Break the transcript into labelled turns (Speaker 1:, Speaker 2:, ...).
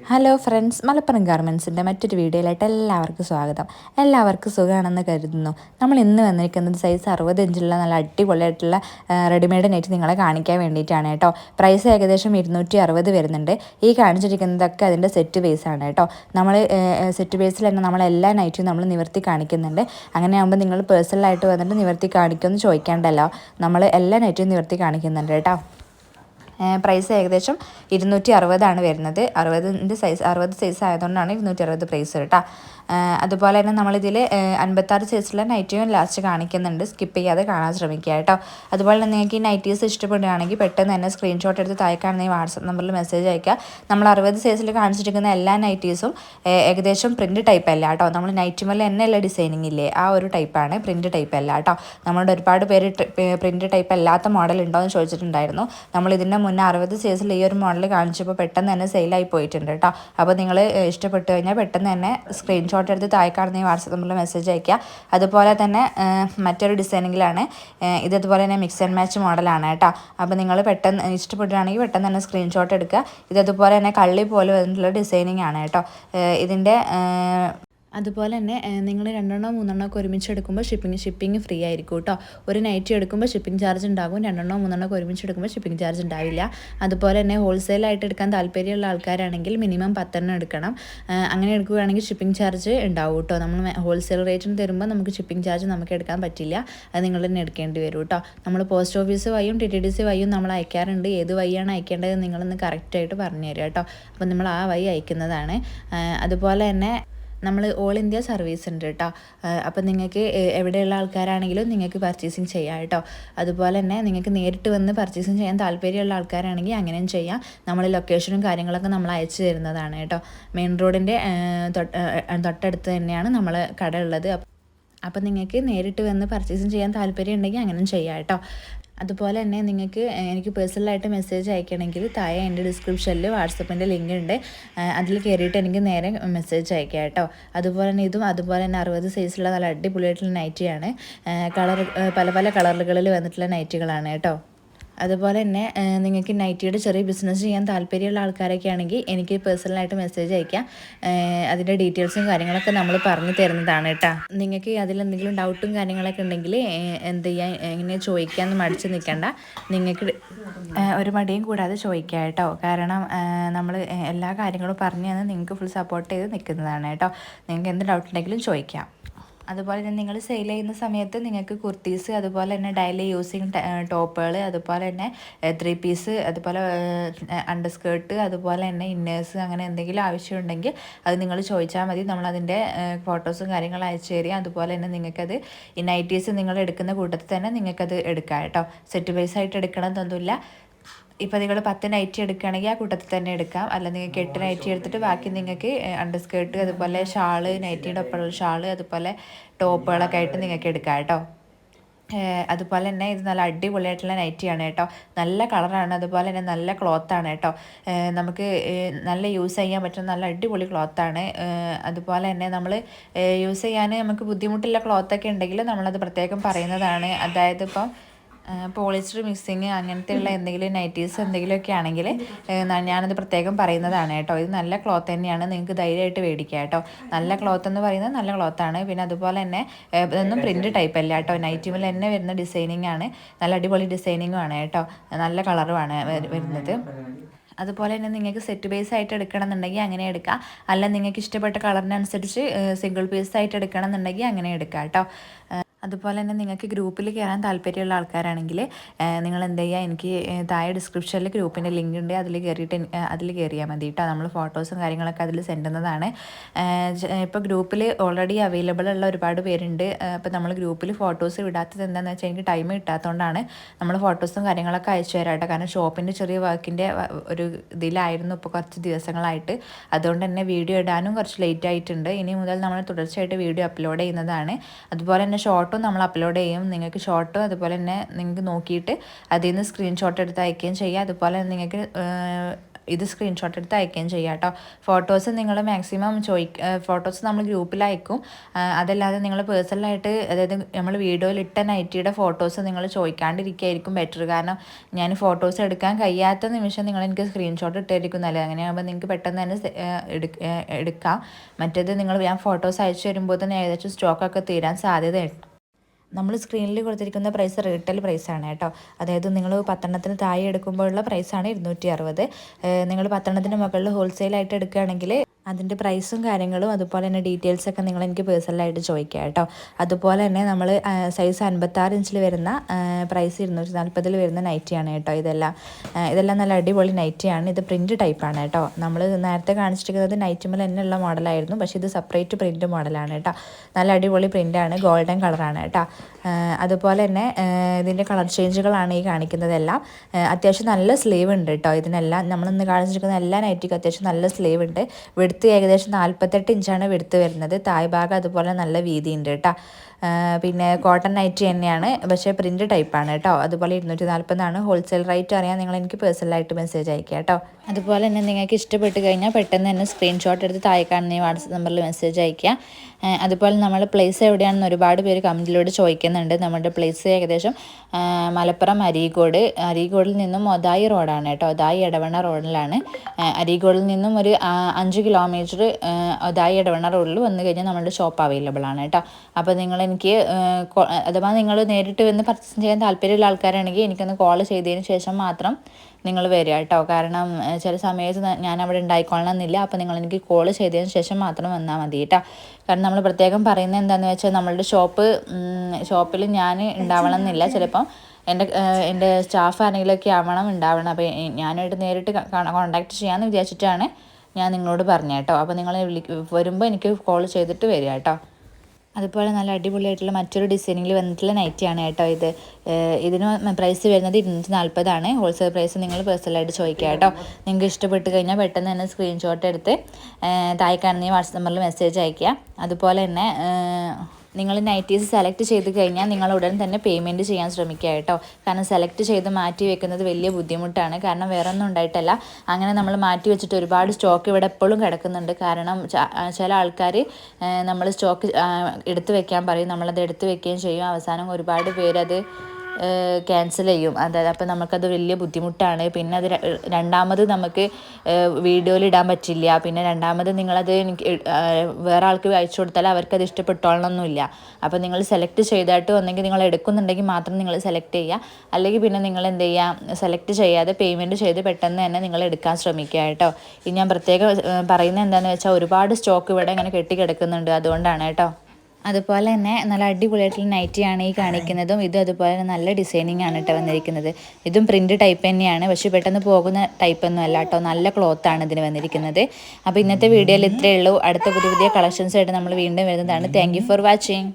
Speaker 1: Hello friends Malappuram ഗാർമെൻസിന്റെ മറ്റൊരു വീഡിയോയിലായിട്ട് എല്ലാവർക്കും സ്വാഗതം. എല്ലാവർക്കും സുഖമാണെന്ന് കരുതുന്നു. നമ്മൾ ഇന്ന് വന്നിരിക്കുന്നത് സൈസ് അറുപത് ഇഞ്ചുള്ള നല്ല അടിപൊളിയായിട്ടുള്ള റെഡിമെയ്ഡ് നെറ്റ് നിങ്ങളെ കാണിക്കാൻ വേണ്ടിയിട്ടാണ് കേട്ടോ. പ്രൈസ് ഏകദേശം ഇരുന്നൂറ്റി അറുപത് വരുന്നുണ്ട്. ഈ കാണിച്ചിരിക്കുന്നതൊക്കെ അതിന്റെ സെറ്റ് ബേസ് ആണ് കേട്ടോ. നമ്മൾ സെറ്റ് ബേസിൽ തന്നെ നമ്മൾ എല്ലാ നൈറ്റും നമ്മൾ നിവർത്തി കാണിക്കുന്നുണ്ട്. അങ്ങനെ ആകുമ്പോൾ നിങ്ങൾ പേഴ്സണലായിട്ട് വന്നിട്ട് നിവർത്തി കാണിക്കുമെന്ന് ചോദിക്കേണ്ടല്ലോ. നമ്മൾ എല്ലാ നൈറ്റും നിവർത്തി കാണിക്കുന്നുണ്ട് കേട്ടോ. പ്രൈസ് ഏകദേശം ഇരുന്നൂറ്റി അറുപതാണ് വരുന്നത്. അറുപതിന്റെ സൈസ് അറുപത് സൈസ് ആയതുകൊണ്ടാണ് ഇരുന്നൂറ്റി അറുപത് പ്രൈസ് കേട്ടോ അതുപോലെ തന്നെ നമ്മളിതിൽ അൻപത്താറ് സൈസിലുള്ള നൈറ്റിയും ലാസ്റ്റ് കാണിക്കുന്നുണ്ട്. സ്കിപ്പ് ചെയ്യാതെ കാണാൻ ശ്രമിക്കുക കേട്ടോ. അതുപോലെ തന്നെ നിങ്ങൾക്ക് ഈ നൈറ്റീസ് ഇഷ്ടപ്പെടുകയാണെങ്കിൽ പെട്ടെന്ന് തന്നെ സ്ക്രീൻഷോട്ട് എടുത്ത് താഴെ കാണുന്ന വാട്സപ്പ് നമ്പറിൽ മെസ്സേജ് അയക്കുക. നമ്മൾ അറുപത് സൈസിൽ കാണിച്ചിരിക്കുന്ന എല്ലാ നൈറ്റീസും ഏകദേശം പ്രിന്റ് ടൈപ്പ് അല്ല കേട്ടോ. നമ്മൾ നൈറ്റുമല്ല തന്നെയല്ല ഡിസൈനിങ് ഇല്ലേ? ആ ഒരു ടൈപ്പാണ് പ്രിന്റ് ടൈപ്പ് അല്ല കേട്ടോ. നമ്മളുടെ ഒരുപാട് പേര് പ്രിന്റ് ടൈപ്പ് അല്ലാത്ത മോഡൽ ഉണ്ടോ എന്ന് ചോദിച്ചിട്ടുണ്ടായിരുന്നു. നമ്മൾ ഇതിന്റെ മുന്നേ അറുപത് സൈസിൽ ഈ ഒരു മോഡൽ കാണിച്ചപ്പോൾ പെട്ടെന്ന് തന്നെ സെയിലായി പോയിട്ടുണ്ട് കേട്ടോ. അപ്പോൾ നിങ്ങൾ ഇഷ്ടപ്പെട്ടു കഴിഞ്ഞാൽ പെട്ടെന്ന് തന്നെ സ്ക്രീൻഷോട്ട് എടുത്ത് താഴെ കാണുന്ന ഈ വാട്സപ്പ് നമ്പറിൽ മെസ്സേജ് അയക്കുക അതുപോലെ തന്നെ മറ്റൊരു ഡിസൈനിങ്ങിലാണ് ഇത് തന്നെ മിക്സ് ആൻഡ് മാച്ച് മോഡലാണ് കേട്ടോ. അപ്പോൾ നിങ്ങൾ പെട്ടെന്ന് ഇഷ്ടപ്പെടുകയാണെങ്കിൽ പെട്ടെന്ന് തന്നെ സ്ക്രീൻഷോട്ട് എടുക്കുക. ഇത് തന്നെ കള്ളി പോലെ വന്നിട്ടുള്ള ഡിസൈനിങ് ആണ് കേട്ടോ ഇതിന്റെ അതുപോലെ തന്നെ നിങ്ങൾ രണ്ടെണ്ണോ മൂന്നെണ്ണോ ഒക്കെ ഒരുമിച്ച് എടുക്കുമ്പോൾ ഷിപ്പിംഗ് ഷിപ്പിംഗ് ഫ്രീ ആയിരിക്കും കേട്ടോ ഒരു നൈറ്റ് എടുക്കുമ്പോൾ ഷിപ്പിംഗ് ചാർജ് ഉണ്ടാകും രണ്ടെണ്ണോ മൂന്നെണ്ണോ ഒക്കെ ഒരുമിച്ച് എടുക്കുമ്പോൾ ഷിപ്പിംഗ് ചാർജ് ഉണ്ടാവില്ല. അതുപോലെ തന്നെ ഹോൾസെയിലായിട്ട് എടുക്കാൻ താല്പര്യമുള്ള ആൾക്കാരാണെങ്കിൽ മിനിമം പത്തെണ്ണം എടുക്കണം. അങ്ങനെ എടുക്കുകയാണെങ്കിൽ ഷിപ്പിംഗ് ചാർജ് ഉണ്ടാവും കേട്ടോ നമ്മൾ ഹോൾസെയിൽ റേറ്റിന് തരുമ്പോൾ നമുക്ക് ഷിപ്പിംഗ് ചാർജ് നമുക്ക് എടുക്കാൻ പറ്റില്ല. അത് നിങ്ങൾ തന്നെ എടുക്കേണ്ടി വരും കേട്ടോ നമ്മൾ പോസ്റ്റ് ഓഫീസ് വഴിയും ടി ടി ഡി സി വഴിയും നമ്മൾ അയക്കാറുണ്ട്. ഏത് വഴിയാണ് അയക്കേണ്ടത് നിങ്ങളൊന്ന് കറക്റ്റായിട്ട് പറഞ്ഞു തരിക കേട്ടോ അപ്പോൾ നമ്മൾ ആ വഴി അയക്കുന്നതാണ്. അതുപോലെ തന്നെ നമ്മൾ ഓൾ ഇന്ത്യ സർവീസ് ഉണ്ട് കേട്ടോ. അപ്പം നിങ്ങൾക്ക് എവിടെയുള്ള ആൾക്കാരാണെങ്കിലും നിങ്ങൾക്ക് പർച്ചേസിങ് ചെയ്യാം കേട്ടോ. അതുപോലെ തന്നെ നിങ്ങൾക്ക് നേരിട്ട് വന്ന് പർച്ചേസിങ് ചെയ്യാൻ താല്പര്യമുള്ള ആൾക്കാരാണെങ്കിൽ അങ്ങനെയും ചെയ്യാം. നമ്മൾ ലൊക്കേഷനും കാര്യങ്ങളൊക്കെ നമ്മൾ അയച്ചു തരുന്നതാണ് കേട്ടോ. മെയിൻ റോഡിന്റെ തൊട്ടടുത്ത് തന്നെയാണ് നമ്മൾ കട ഉള്ളത്. അപ്പം നിങ്ങൾക്ക് നേരിട്ട് വന്ന് പർച്ചേസിങ് ചെയ്യാൻ താല്പര്യം ഉണ്ടെങ്കിൽ അങ്ങനെയും ചെയ്യാം കേട്ടോ. അതുപോലെ തന്നെ നിങ്ങൾക്ക് എനിക്ക് പേഴ്സണലായിട്ട് മെസ്സേജ് അയക്കണമെങ്കിൽ താഴെ എന്റെ ഡിസ്ക്രിപ്ഷനിൽ വാട്സപ്പിന്റെ ലിങ്ക് ഉണ്ട് അതിൽ കയറിയിട്ട് എനിക്ക് നേരെ മെസ്സേജ് അയക്കാം കേട്ടോ. അതുപോലെ തന്നെ ഇതും അതുപോലെ തന്നെ അറുപത് സൈസിലുള്ള നല്ല അടിപൊളിയായിട്ടുള്ള നൈറ്റിയാണ്. കളർ പല പല കളറുകളിൽ വന്നിട്ടുള്ള നൈറ്റുകളാണ് കേട്ടോ. അതുപോലെ തന്നെ നിങ്ങൾക്ക് നൈറ്റിയുടെ ചെറിയ ബിസിനസ് ചെയ്യാൻ താല്പര്യമുള്ള ആൾക്കാരൊക്കെ ആണെങ്കിൽ എനിക്ക് പേഴ്സണലായിട്ട് മെസ്സേജ് അയക്കാം. അതിന്റെ ഡീറ്റെയിൽസും കാര്യങ്ങളൊക്കെ നമ്മൾ പറഞ്ഞു തരുന്നതാണ് കേട്ടോ. നിങ്ങൾക്ക് അതിലെന്തെങ്കിലും ഡൗട്ടും കാര്യങ്ങളൊക്കെ ഉണ്ടെങ്കിൽ എന്ത് ചെയ്യാൻ എങ്ങനെ ചോദിക്കാമെന്ന് മടിച്ച് നിൽക്കണ്ട. നിങ്ങൾക്ക് ഒരു മടിയും കൂടാതെ ചോദിക്കാം കേട്ടോ. കാരണം നമ്മൾ എല്ലാ കാര്യങ്ങളും പറഞ്ഞു തന്നെ നിങ്ങൾക്ക് ഫുൾ സപ്പോർട്ട് ചെയ്ത് നിൽക്കുന്നതാണ് കേട്ടോ. നിങ്ങൾക്ക് എന്ത് ഡൗട്ട് ഉണ്ടെങ്കിലും ചോദിക്കാം. അതുപോലെ തന്നെ നിങ്ങൾ സെയിൽ ചെയ്യുന്ന സമയത്ത് നിങ്ങൾക്ക് കുർത്തീസ് അതുപോലെ തന്നെ ഡെയിലി യൂസിങ് ടോപ്പുകൾ അതുപോലെ തന്നെ ത്രീ പീസ് അതുപോലെ അണ്ടർ സ്കേർട്ട് അതുപോലെ തന്നെ ഇന്നേഴ്സ് അങ്ങനെ എന്തെങ്കിലും ആവശ്യമുണ്ടെങ്കിൽ അത് നിങ്ങൾ ചോദിച്ചാൽ മതി. നമ്മളതിന്റെ ഫോട്ടോസും കാര്യങ്ങളും അയച്ചു തരിക അതുപോലെ തന്നെ നിങ്ങൾക്കത് നൈറ്റീസ് നിങ്ങൾ എടുക്കുന്ന കൂട്ടത്തിൽ തന്നെ നിങ്ങൾക്കത് എടുക്കാം കേട്ടോ. സെറ്റ് വൈസ് ആയിട്ട് എടുക്കണമെന്നൊന്നുമില്ല. ഇപ്പോൾ നിങ്ങൾ പത്ത് നൈറ്റി എടുക്കുകയാണെങ്കിൽ ആ കൂട്ടത്തിൽ തന്നെ എടുക്കാം. അല്ല നിങ്ങൾക്ക് എട്ട് നൈറ്റി എടുത്തിട്ട് ബാക്കി നിങ്ങൾക്ക് അണ്ടർ സ്കേർട്ട് അതുപോലെ ഷാൾ നൈറ്റിയുടെ ഒപ്പമുള്ള ഷാൾ അതുപോലെ ടോപ്പുകളൊക്കെ ആയിട്ട് നിങ്ങൾക്ക് എടുക്കാം കേട്ടോ. അതുപോലെ തന്നെ ഇത് നല്ല അടിപൊളിയായിട്ടുള്ള നൈറ്റിയാണ് കേട്ടോ. നല്ല കളറാണ്. അതുപോലെ തന്നെ നല്ല ക്ലോത്താണ് കേട്ടോ. നമുക്ക് നല്ല യൂസ് ചെയ്യാൻ പറ്റുന്ന നല്ല അടിപൊളി ക്ലോത്താണ് അതുപോലെ തന്നെ നമ്മൾ യൂസ് ചെയ്യാൻ നമുക്ക് ബുദ്ധിമുട്ടുള്ള ക്ലോത്തൊക്കെ ഉണ്ടെങ്കിൽ നമ്മളത് പ്രത്യേകം പറയുന്നതാണ്. അതായത് ഇപ്പം പോളിസ്റ്റർ മിക്സിങ് അങ്ങനത്തെ ഉള്ള എന്തെങ്കിലും നൈറ്റീസ് എന്തെങ്കിലുമൊക്കെ ആണെങ്കിൽ ഞാനത് പ്രത്യേകം പറയുന്നതാണ് കേട്ടോ. ഇത് നല്ല ക്ലോത്ത് തന്നെയാണ്. നിങ്ങൾക്ക് ധൈര്യമായിട്ട് മേടിക്കുക കേട്ടോ. നല്ല ക്ലോത്ത് എന്ന് പറയുന്നത് നല്ല ക്ലോത്ത് ആണ്. പിന്നെ അതുപോലെ തന്നെ ഇതൊന്നും പ്രിന്റ് ടൈപ്പ് അല്ല കേട്ടോ. നൈറ്റിമിൽ തന്നെ വരുന്ന ഡിസൈനിങ് ആണ്. നല്ല അടിപൊളി ഡിസൈനിങ്ങും ആണ് കേട്ടോ. നല്ല കളറുമാണ് വരുന്നത്. അതുപോലെ തന്നെ നിങ്ങൾക്ക് സെറ്റ് ബേസ് ആയിട്ട് എടുക്കണം എന്നുണ്ടെങ്കിൽ അങ്ങനെ എടുക്കാം. അല്ല നിങ്ങൾക്ക് ഇഷ്ടപ്പെട്ട കളറിനനുസരിച്ച് സിംഗിൾ പീസ് ആയിട്ട് എടുക്കണം എന്നുണ്ടെങ്കിൽ അങ്ങനെ എടുക്കാം കേട്ടോ. അതുപോലെ തന്നെ നിങ്ങൾക്ക് ഗ്രൂപ്പിൽ കയറാൻ താല്പര്യമുള്ള ആൾക്കാരാണെങ്കിൽ നിങ്ങൾ എന്ത് ചെയ്യുക എനിക്ക് താഴെ ഡിസ്ക്രിപ്ഷനിൽ ഗ്രൂപ്പിന്റെ ലിങ്ക് ഉണ്ട്. അതിൽ കയറിയിട്ട് അതിൽ കയറിയാൽ മതി കേട്ടോ നമ്മൾ ഫോട്ടോസും കാര്യങ്ങളൊക്കെ അതിൽ സെൻഡ് ചെയ്യുന്നതാണ്. ഇപ്പോൾ ഗ്രൂപ്പിൽ ഓൾറെഡി അവൈലബിൾ ഉള്ള ഒരുപാട് പേരുണ്ട്. അപ്പോൾ നമ്മൾ ഗ്രൂപ്പിൽ ഫോട്ടോസ് വിടാത്തത് എന്താണെന്ന് വെച്ചാൽ എനിക്ക് ടൈം കിട്ടാത്തതുകൊണ്ടാണ് നമ്മൾ ഫോട്ടോസും കാര്യങ്ങളൊക്കെ അയച്ചു തരാം കേട്ടോ കാരണം ഷോപ്പിന്റെ ചെറിയ വർക്കിന്റെ ഒരു ഇതിലായിരുന്നു ഇപ്പോൾ കുറച്ച് ദിവസങ്ങളായിട്ട്. അതുകൊണ്ട് തന്നെ വീഡിയോ ഇടാനും കുറച്ച് ലേറ്റ് ആയിട്ടുണ്ട്. ഇനി മുതൽ നമ്മൾ തുടർച്ചയായിട്ട് വീഡിയോ അപ്ലോഡ് ചെയ്യുന്നതാണ്. അതുപോലെ തന്നെ ഷോർട്ട് ഷോട്ടും നമ്മൾ അപ്ലോഡ് ചെയ്യും. നിങ്ങൾക്ക് ഷോർട്ടും അതുപോലെ തന്നെ നിങ്ങൾക്ക് നോക്കിയിട്ട് അതിൽ നിന്ന് സ്ക്രീൻഷോട്ട് എടുത്ത് അയക്കുകയും ചെയ്യുക അതുപോലെ നിങ്ങൾക്ക് ഇത് സ്ക്രീൻഷോട്ട് എടുത്ത് അയക്കുകയും ചെയ്യാം കേട്ടോ. ഫോട്ടോസ് നിങ്ങൾ മാക്സിമം ചോയി ഫോട്ടോസ് നമ്മൾ ഗ്രൂപ്പിൽ അയക്കും. അതല്ലാതെ നിങ്ങൾ പേഴ്സണലായിട്ട് അതായത് നമ്മൾ വീഡിയോയിൽ ഇട്ട നൈറ്റിയുടെ ഫോട്ടോസ് നിങ്ങൾ ചോദിക്കാണ്ടിരിക്കുകയായിരിക്കും ബെറ്റർ കാരണം ഞാൻ ഫോട്ടോസ് എടുക്കാൻ കഴിയാത്ത നിമിഷം നിങ്ങൾ എനിക്ക് സ്ക്രീൻഷോട്ട് ഇട്ടായിരിക്കും നല്ലത് അങ്ങനെയാകുമ്പോൾ നിങ്ങൾക്ക് പെട്ടെന്ന് തന്നെ എടുക്കാം. മറ്റേത് നിങ്ങൾ ഞാൻ ഫോട്ടോസ് അയച്ചു വരുമ്പോൾ തന്നെ ഏകദേശം സ്റ്റോക്കൊക്കെ തീരാൻ സാധ്യതയുണ്ട്. നമ്മൾ സ്ക്രീനിൽ കൊടുത്തിരിക്കുന്ന പ്രൈസ് റീറ്റെയിൽ പ്രൈസാണ് കേട്ടോ. അതായത് നിങ്ങൾ പത്തെണ്ണത്തിന് താഴെ എടുക്കുമ്പോഴുള്ള പ്രൈസാണ് ഇരുന്നൂറ്റി അറുപത്. നിങ്ങൾ പത്തെണ്ണത്തിന് മുകളിൽ ഹോൾസെയിലായിട്ട് എടുക്കുകയാണെങ്കിൽ അതിന്റെ പ്രൈസും കാര്യങ്ങളും അതുപോലെ തന്നെ ഡീറ്റെയിൽസ് ഒക്കെ നിങ്ങൾ എനിക്ക് പേഴ്സണലായിട്ട് ചോദിക്കുക കേട്ടോ. അതുപോലെ തന്നെ നമ്മൾ സൈസ് അൻപത്താറ് ഇഞ്ചിൽ വരുന്ന പ്രൈസ് ഇരുന്നൂറ്റി നാൽപ്പതിൽ വരുന്ന നൈറ്റിയാണ് കേട്ടോ ഇതെല്ലാം. ഇതെല്ലാം നല്ല അടിപൊളി നൈറ്റിയാണ് ഇത് പ്രിന്റ് ടൈപ്പാണ് കേട്ടോ. നമ്മൾ നേരത്തെ കാണിച്ചിരിക്കുന്നത് നൈറ്റുമ്പോൾ തന്നെയുള്ള മോഡലായിരുന്നു പക്ഷേ ഇത് സെപ്പറേറ്റ് പ്രിന്റ് മോഡലാണ് കേട്ടോ. നല്ല അടിപൊളി പ്രിന്റാണ് ഗോൾഡൻ കളറാണ് കേട്ടോ. അതുപോലെ തന്നെ ഇതിന്റെ കളർ ചേഞ്ചുകളാണ് ഈ കാണിക്കുന്നതെല്ലാം. അത്യാവശ്യം നല്ല സ്ലീവ് ഉണ്ട് കേട്ടോ ഇതിനെല്ലാം. നമ്മളിന്ന് കാണിച്ചിരിക്കുന്ന എല്ലാ നൈറ്റിക്കും അത്യാവശ്യം നല്ല സ്ലീവ് ഉണ്ട്. വെടുത്ത് ഏകദേശം നാൽപ്പത്തെട്ട് ഇഞ്ചാണ് വെടുത്ത് വരുന്നത്. തായ് ഭാഗം അതുപോലെ നല്ല വീതി ഉണ്ട് കേട്ടോ പിന്നെ കോട്ടൺ നൈറ്റി തന്നെയാണ്. പക്ഷേ പ്രിന്റ് ടൈപ്പാണ് കേട്ടോ. അതുപോലെ ഇരുന്നൂറ്റി നാൽപ്പതാണ് ഹോൾസെയിൽ റേറ്റ് അറിയാൻ നിങ്ങൾ എനിക്ക് പേഴ്സണലായിട്ട് മെസ്സേജ് അയക്കുക കേട്ടോ. അതുപോലെ തന്നെ നിങ്ങൾക്ക് ഇഷ്ടപ്പെട്ട് കഴിഞ്ഞാൽ പെട്ടെന്ന് തന്നെ സ്ക്രീൻഷോട്ട് എടുത്ത് താഴെ കാണുന്ന ഈ വാട്സപ്പ് നമ്പറിൽ മെസ്സേജ് അയയ്ക്കുക. അതുപോലെ നമ്മൾ പ്ലേസ് എവിടെയാണെന്ന് ഒരുപാട് പേര് കമന്റിലൂടെ ചോദിക്കുന്നുണ്ട്. നമ്മുടെ പ്ലേസ് ഏകദേശം മലപ്പുറം അരീക്കോട് അരീക്കോടിൽ നിന്നും ഒതായി റോഡാണ് കേട്ടോ. ഒതായി ഇടവണ്ണ റോഡിലാണ് അരീകോടിൽ നിന്നും ഒരു അഞ്ച് കിലോമീറ്റർ ഒതായി ഇടവണ്ണ റോഡിൽ വന്നു കഴിഞ്ഞാൽ നമ്മുടെ ഷോപ്പ് അവൈലബിൾ ആണ് കേട്ടോ. അപ്പോൾ നിങ്ങൾ എനിക്ക് അഥവാ നിങ്ങൾ നേരിട്ട് വന്ന് പർച്ചേസ് ചെയ്യാൻ താല്പര്യമുള്ള ആൾക്കാരാണെങ്കിൽ എനിക്കൊന്ന് കോൾ ചെയ്തതിന് ശേഷം മാത്രം നിങ്ങൾ വരിക കേട്ടോ കാരണം ചില സമയത്ത് ഞാൻ അവിടെ ഉണ്ടായിക്കൊള്ളണം എന്നില്ല അപ്പോൾ നിങ്ങൾ എനിക്ക് കോൾ ചെയ്തതിന് ശേഷം മാത്രം വന്നാൽ മതി കേട്ടോ കാരണം നമ്മൾ പ്രത്യേകം പറയുന്നത് എന്താണെന്ന് വെച്ചാൽ നമ്മളുടെ ഷോപ്പ് ഷോപ്പിൽ ഞാൻ ഉണ്ടാവണം എന്നില്ല ചിലപ്പം എന്റെ എന്റെ സ്റ്റാഫ് ആരെങ്കിലുമൊക്കെ ആവണം ഉണ്ടാവണം. അപ്പോൾ ഞാനായിട്ട് നേരിട്ട് കോൺടാക്ട് ചെയ്യാമെന്ന് വിചാരിച്ചിട്ടാണ് ഞാൻ നിങ്ങളോട് പറഞ്ഞേട്ടോ അപ്പോൾ നിങ്ങൾ വിളി വരുമ്പോൾ എനിക്ക് കോൾ ചെയ്തിട്ട് വരിക കേട്ടോ അതുപോലെ നല്ല അടിപൊളിയായിട്ടുള്ള മറ്റൊരു ഡിസൈനിങ്ങിൽ വന്നിട്ടുള്ള നൈറ്റിയാണ് കേട്ടോ ഇത്. ഇതിന് പ്രൈസ് വരുന്നത് ഇരുന്നൂറ്റി നാൽപ്പതാണ് ഹോൾസെയിൽ പ്രൈസ് നിങ്ങൾ പേഴ്സണലായിട്ട് ചോദിക്കുക കേട്ടോ. നിങ്ങൾക്ക് ഇഷ്ടപ്പെട്ട് കഴിഞ്ഞാൽ പെട്ടെന്ന് തന്നെ സ്ക്രീൻഷോട്ട് എടുത്ത് തായ്ക്കാണെന്ന് വാട്സപ്പ് നമ്പറിൽ മെസ്സേജ് അയയ്ക്കുക. അതുപോലെ തന്നെ നിങ്ങൾ നൈറ്റീസ് സെലക്ട് ചെയ്ത് കഴിഞ്ഞാൽ നിങ്ങൾ ഉടൻ തന്നെ പേയ്മെന്റ് ചെയ്യാൻ ശ്രമിക്കുക കേട്ടോ. കാരണം സെലക്ട് ചെയ്ത് മാറ്റി വെക്കുന്നത് വലിയ ബുദ്ധിമുട്ടാണ്. കാരണം വേറെ ഒന്നും ഉണ്ടായിട്ടല്ല. അങ്ങനെ നമ്മൾ മാറ്റി വെച്ചിട്ട് ഒരുപാട് സ്റ്റോക്ക് ഇവിടെ എപ്പോഴും കിടക്കുന്നുണ്ട്. കാരണം ചില ആൾക്കാർ നമ്മൾ സ്റ്റോക്ക് എടുത്തു വെക്കാൻ പറയും. നമ്മളത് എടുത്തു വെക്കുകയും ചെയ്യും. അവസാനം ഒരുപാട് പേരത് ക്യാൻസൽ ചെയ്യും. അതായത് അപ്പോൾ നമുക്കത് വലിയ ബുദ്ധിമുട്ടാണ്. പിന്നെ അത് രണ്ടാമത് നമുക്ക് വീഡിയോയിൽ ഇടാൻ പറ്റില്ല. പിന്നെ രണ്ടാമത് നിങ്ങളത് എനിക്ക് വേറെ ആൾക്ക് അയച്ചു കൊടുത്താൽ അവർക്കത് ഇഷ്ടപ്പെട്ടോളണമെന്നില്ല അപ്പോൾ നിങ്ങൾ സെലക്ട് ചെയ്തിട്ട് ഒന്നെങ്കിൽ നിങ്ങൾ എടുക്കുന്നുണ്ടെങ്കിൽ മാത്രം നിങ്ങൾ സെലക്ട് ചെയ്യുക അല്ലെങ്കിൽ പിന്നെ നിങ്ങൾ എന്ത് ചെയ്യുക സെലക്ട് ചെയ്യാതെ പേയ്മെന്റ് ചെയ്ത് പെട്ടെന്ന് തന്നെ നിങ്ങൾ എടുക്കാൻ ശ്രമിക്കുക കേട്ടോ. ഇനി ഞാൻ പ്രത്യേകം പറയുന്നത് എന്താണെന്ന് വെച്ചാൽ ഒരുപാട് സ്റ്റോക്ക് ഇവിടെ ഇങ്ങനെ കെട്ടിക്കിടക്കുന്നുണ്ട്. അതുകൊണ്ടാണ് കേട്ടോ. അതുപോലെ തന്നെ നല്ല അടിപൊളിയായിട്ടുള്ള നൈറ്റിയാണ് ഈ കാണിക്കുന്നതും. ഇതും അതുപോലെ തന്നെ നല്ല ഡിസൈനിങ് ആണ് കേട്ടോ വന്നിരിക്കുന്നത്. ഇതും പ്രിന്റ് ടൈപ്പ് തന്നെയാണ്. പക്ഷേ പെട്ടെന്ന് പോകുന്ന ടൈപ്പ് ഒന്നും അല്ല കേട്ടോ നല്ല ക്ലോത്ത് ആണ് ഇതിന് വന്നിരിക്കുന്നത്. അപ്പോൾ ഇന്നത്തെ വീഡിയോയിൽ ഇത്രയേ ഉള്ളൂ. അടുത്ത പുതിയ പുതിയ കളക്ഷൻസ് ആയിട്ട് നമ്മൾ വീണ്ടും വരുന്നതാണ്. Thank for watching